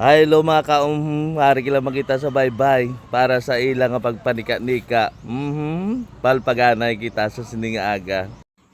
Ay, lo mga kaum, hari kila makita sa bye-bye para sa ilang pagpanika-nika. Mhm. Palpaganay kita sa sininga aga.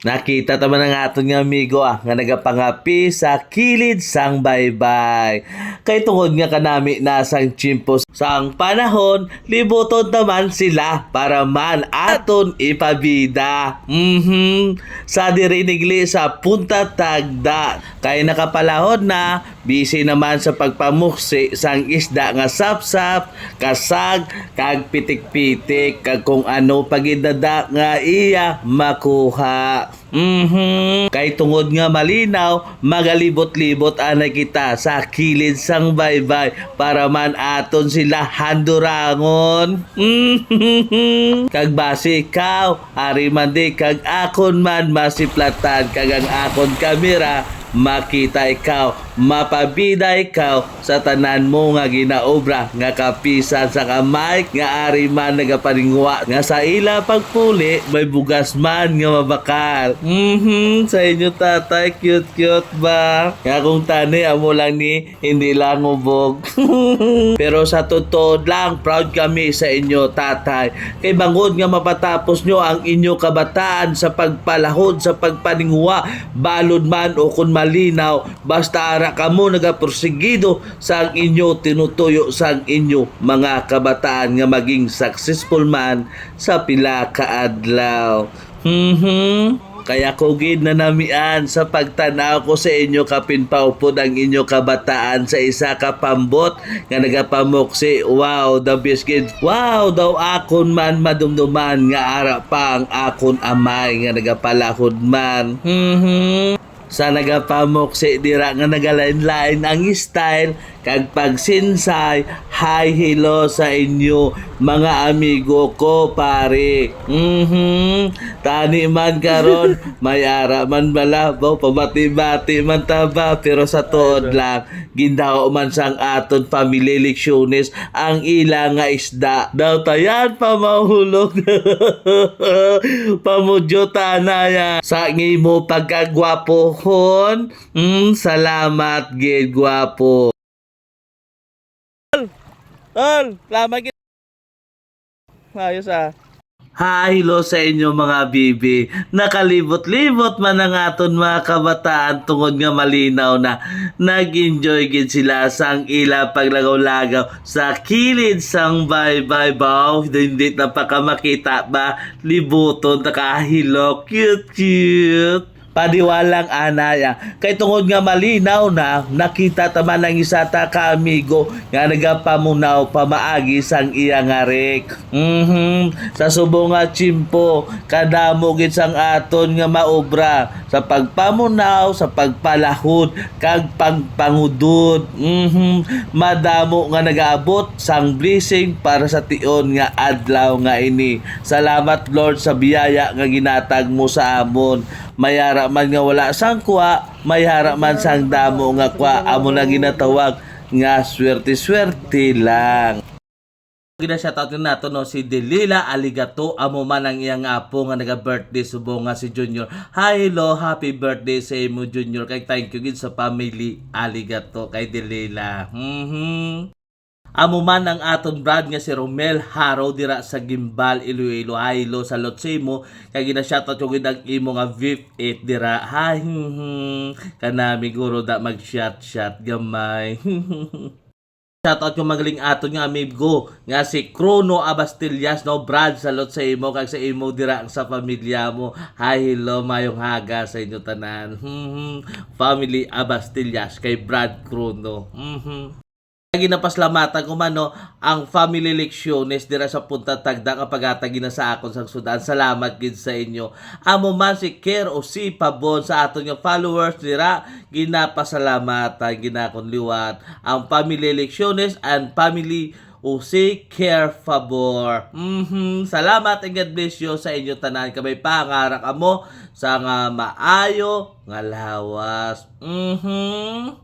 Nakita taman ng aton nga amigo ah, nga nagapangapi sa kilid sang bye-bye. Kay tungod nga kanami nasang chimpo sang panahon, libuton naman sila para man aton ipabida. Mhm. Sa dirinigli sa Punta Tagda. Kay nakapalahod na, busy naman sa pagpamuksi sang isda nga sapsap, kasag, kag pitik-pitik, kag kung ano pagidada nga iya makuha. Mhm. Kay tungod nga malinaw, magalibot-libot anay kita sa kilid sang baybay para man aton sila handurangon. Mhm. Kag base ikaw, ari man di kag akon man masiplatan kag ang akon kamera makita ikaw, mapabida ikaw sa tanan mo nga ginaobra nga kapisan sa kamay nga ari man nagapaningwa nga sa ila pagpuli may bugas man nga mabakal. Mhm, sa inyo tatay cute cute ba? Nga kung tani amo lang ni hindi lang ubog. Pero sa totoo lang proud kami sa inyo tatay. Kay bangod nga mapatapos nyo ang inyo kabataan sa pagpalahod sa pagpaningwa balod man o kung malinaw basta ara ka mo nagaprosigido sa ang inyo tinutuyo sa inyo mga kabataan nga maging successful man sa pila ka adlaw. Mhm. Kaya ko gid na namian sa pagtanaw ko sa inyo kapinpaupod ang inyo kabataan sa isa ka pambot nga nagapamuksi. Wow, the gid. Wow, daw akon man madumduman nga ara pa ang akon amay nga nagapalahod man. Mhm. Sa nagapamuksi dira nga nagalain-lain ang style kag pagsinsay hi hello sa inyo mga amigo ko pare. Mhm tani man karon may ara man balabaw pabati-bati man taba pero sa tuod lang gindaw man sang aton family leksyones ang ila nga isda. Daw tayan pa mahulog pamudyo tanaya sa ngimo pagkagwapohon mm, salamat gid gwapo Tol, lama kita. Ayos ah. Hi, hello sa inyo mga bibi. Nakalibot-libot man ang aton mga kabataan tungod nga malinaw na nag-enjoy gid sila sang ila paglagaw-lagaw sa kilid sang bye-bye baw. Hindi na makita ba? Libuton, nakahilo. Cute, cute padiwalang anaya. Kay tungod nga malinaw na, nakita taman ang isa ta ka amigo nga nagapamunaw pamaagi sang iya nga rek. Mhm. Sa subo nga chimpo, kadamo gid sang aton nga maobra sa pagpamunaw, sa pagpalahod, kag pagpangudod. Mhm. Madamo nga nagaabot sang blessing para sa tion nga adlaw nga ini. Salamat Lord sa biyaya nga ginatag mo sa amon mayara man nga wala sang kuha, mayara man sang damo nga kuha, amo na ginatawag nga swerte-swerte lang. Gina shoutout din nato no si Delila Aligato amo man ang iyang apo nga naga birthday subo nga si Junior. Hi hello, happy birthday sa imo Junior kay thank you gid sa family Aligato kay Delila. Mhm. Amo man ang aton brad nga si Romel Haro dira sa Gimbal Iloilo Hilo sa Lotsemo kay gina shoutout yung ang imo nga VIP 8 dira hi kanami guro da mag shot shot gamay Shoutout yung magaling aton nga amigo nga si Crono Abastillas no Brad sa imo kag sa imo dira sa pamilya mo. Hi hello mayong haga sa inyo tanan. Mhm. Family Abastillas kay Brad Crono. Mhm. Lagi na paslamatan ko man no, ang family leksyones dira sa Punta Tagda nga pagatagi na sa akon sa Sudan. Salamat gid sa inyo. Amo man si Care o si Pabon sa aton nga followers dira ginapasalamatan ginakon liwat ang family leksyones and family o si Care Favor. Mhm. Salamat and God bless you sa inyo tanan kamay pangarak amo sa nga maayo nga lawas. Mhm.